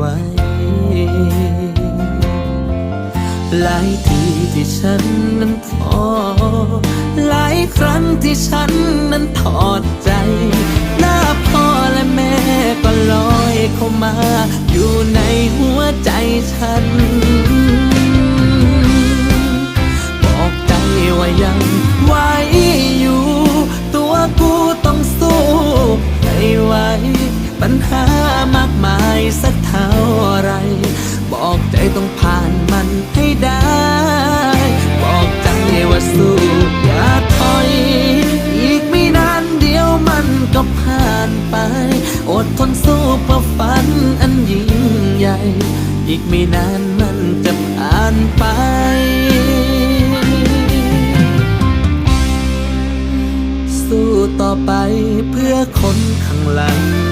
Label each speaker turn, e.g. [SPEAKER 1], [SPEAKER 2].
[SPEAKER 1] ไหว หลายทีที่ฉันนั้นท้อหลายครั้งที่ฉันนั้นถอดใจ หน้าพ่อและแม่ก็ลอยเข้ามา อยู่ในหัวใจฉัน บอกใจว่ายังไหวอยู่ตัวกูต้องสู้ให้ไหวปัญหามากมายสักท่า บอกใจต้องผ่านมันให้ได้ บอกใจว่าสู้อย่าถอย อีกไม่นานเดียวมันก็ผ่านไป อดทนสู้เพื่อฝันอันยิ่งใหญ่ อีกไม่นานมันจะผ่านไปสู้ต่อไปเพื่อคนข้างหลัง